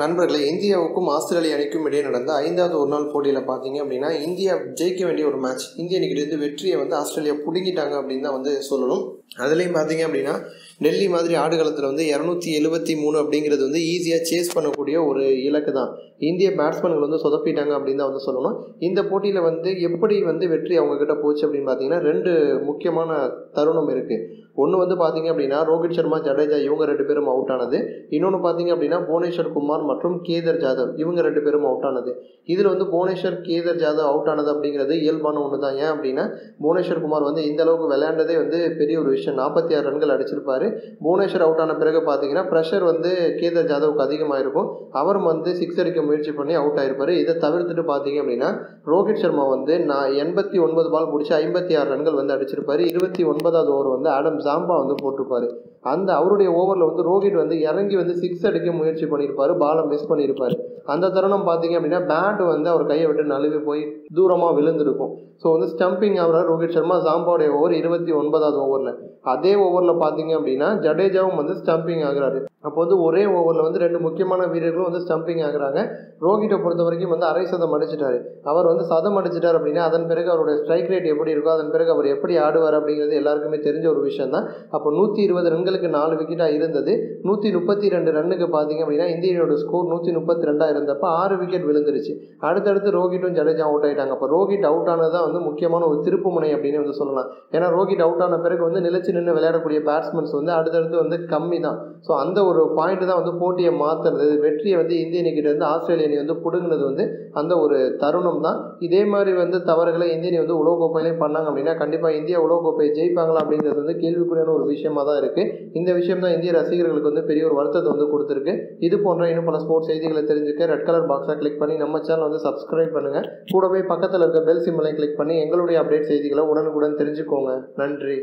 நண்பர்களே இந்தியாவுக்கும் ஆஸ்திரேலிய அணிக்கும் இடையே நடந்த ஐந்தாவது ஒரு நாள் போட்டியில் பார்த்தீங்க அப்படின்னா இந்தியா ஜெயிக்க வேண்டிய ஒரு மேட்ச் இந்திய அணிக்கிட்டேருந்து வெற்றியை வந்து ஆஸ்திரேலியா பிடுங்கிட்டாங்க அப்படின்னு தான் வந்து சொல்லணும். அதுலேயும் பார்த்தீங்க அப்படின்னா டெல்லி மாதிரி ஆடுகளத்தில் வந்து இரநூத்தி எழுபத்தி மூணு அப்படிங்கிறது வந்து ஈஸியாக சேஸ் பண்ணக்கூடிய ஒரு இலக்கு தான். இந்திய பேட்ஸ்மேன்கள் வந்து சொதப்பிட்டாங்க அப்படின்னு தான் வந்து சொல்லணும். இந்த போட்டியில் வந்து எப்படி வந்து வெற்றி அவங்கக்கிட்ட போச்சு அப்படின்னு பார்த்தீங்கன்னா ரெண்டு முக்கியமான தருணம் இருக்குது ஒன்று வந்து பார்த்தீங்க அப்படின்னா ரோஹித் சர்மா ஜடேஜா இவங்க ரெண்டு பேரும் அவுட் ஆனது. இன்னொன்று பார்த்தீங்க அப்படின்னா புவனேஸ்வர் குமார் மற்றும் கேதர் ஜாதவ் இவங்க ரெண்டு பேரும் அவுட் ஆனது. இதில் வந்து புவனேஸ்வர் கேதர் ஜாதவ் அவுட் ஆனது அப்படிங்கிறது இயல்பான ஒன்று தான் ஏன் அப்படின்னா புவனேஸ்வர் குமார் வந்து இந்த அளவுக்கு விளையாண்டதே வந்து பெரிய ஒரு விஷயம். நாற்பத்தி ஆறு ரன்கள் அடிச்சிருப்பாரு. புவனேஸ்வர் அவுட் ஆன பிறகு பார்த்தீங்கன்னா ப்ரெஷர் வந்து கேதர் ஜாதவுக்கு அதிகமாக இருக்கும் அவரும் வந்து சிக்ஸ் அடிக்க முயற்சி பண்ணி அவுட் ஆயிருப்பாரு. இதை தவிர்த்துட்டு பார்த்தீங்க அப்படின்னா ரோஹித் சர்மா வந்து நான் எண்பத்தி ஒன்பது பால் பிடிச்சி ஐம்பத்தி ஆறு ரன்கள் வந்து அடிச்சிருப்பாரு. இருபத்தி ஒன்பதாவது ஓவர் வந்து ஆடம் ஜாம்பா வந்து போட்டிருப்பாரு. அந்த அவருடைய ஓவரில் வந்து ரோஹித் வந்து இறங்கி வந்து சிக்ஸ் அடிக்க முயற்சி பண்ணியிருப்பார். பால் மிஸ் பண்ணியிருப்பாரு. அந்த தருணம் பார்த்தீங்க அப்படின்னா பேட் வந்து அவர் கையை விட்டு நழுவி போய் தூரமாக விழுந்திருக்கும். ஸோ வந்து ஸ்டம்பிங் ஆகிறார் ரோஹித் சர்மா ஜாம்பாவுடைய ஓவர் இருபத்தி ஒன்பதாவது ஓவரில் அதே ஓவரில் பார்த்தீங்க அப்படின்னா ஜடேஜாவும் வந்து ஸ்டம்பிங் ஆகிறாரு. அப்போ வந்து ஒரே ஓவரில் வந்து ரெண்டு முக்கியமான வீரர்களும் வந்து ஸ்டம்பிங் ஆகுறாங்க. ரோஹிட்டை பொறுத்த வரைக்கும் வந்து அரை சதம் அடிச்சிட்டாரு. அவர் வந்து சதம் அடிச்சிட்டார் அப்படின்னா அதன் பிறகு அவருடைய ஸ்ட்ரைக் ரேட் எப்படி இருக்கோ அதன் பிறகு அவர் எப்படி ஆடுவார் அப்படிங்கிறது எல்லாருக்குமே தெரிஞ்ச ஒரு விஷயம் தான் அப்போ நூற்றி இருபது ரன்களுக்கு நாலு விக்கெட்டாக இருந்தது. நூற்றி முப்பத்தி ரெண்டு ரன்னுக்கு பார்த்தீங்க அப்படின்னா இந்தியனோட ஸ்கோர் நூற்றி முப்பத்தி ரெண்டாக இருந்தப்போ ஆறு விக்கெட் விழுந்துருச்சு. அடுத்தடுத்து ரோஹிட்டும் ஜடேஜா அவுட் ஆகிட்டாங்க அப்போ ரோஹிட் அவுட் ஆனது தான் வந்து முக்கியமான ஒரு திருப்பு முனை அப்படின்னு வந்து சொல்லலாம். ஏன்னா ரோஹிட் அவுட் ஆன பிறகு வந்து நிலைச்சு நின்று விளையாடக்கூடிய பேட்ஸ்மேன்ஸ் வந்து அடுத்தடுத்து வந்து கம்மி தான் ஸோ அந்த ஒரு பாயிண்ட் தான் வந்து போட்டியை மாற்றுறது வெற்றியை வந்து இந்திய அணிக்கிட்ட இருந்து ஆஸ்திரேலிய அணி வந்து பிடுங்கினது வந்து அந்த ஒரு தருணம் தான் இதே மாதிரி வந்து தவறுகளை இந்திய அணி வந்து உலகக்கோப்பையிலையும் பண்ணாங்க அப்படின்னா கண்டிப்பாக இந்தியா உலகக்கோப்பையை ஜெயிப்பாங்களா அப்படிங்கிறது வந்து கேள்விக்குறியான ஒரு விஷயமா தான் இருக்குது இந்த விஷயம் தான் இந்திய ரசிகர்களுக்கு வந்து பெரிய ஒரு வருத்தத்தை வந்து கொடுத்துருக்கு. இது போன்ற இன்னும் பல ஸ்போர்ட்ஸ் செய்திகளை தெரிஞ்சுக்க ரெட் கலர் பாக்ஸை கிளிக் பண்ணி நம்ம சேனல் வந்து சப்ஸ்கிரைப் பண்ணுங்கள் கூடவே பக்கத்தில் இருக்க பெல் சிம்மலை கிளிக் பண்ணி எங்களுடைய அப்டேட் செய்திகளை உடனுக்குடன் தெரிஞ்சுக்கோங்க. நன்றி.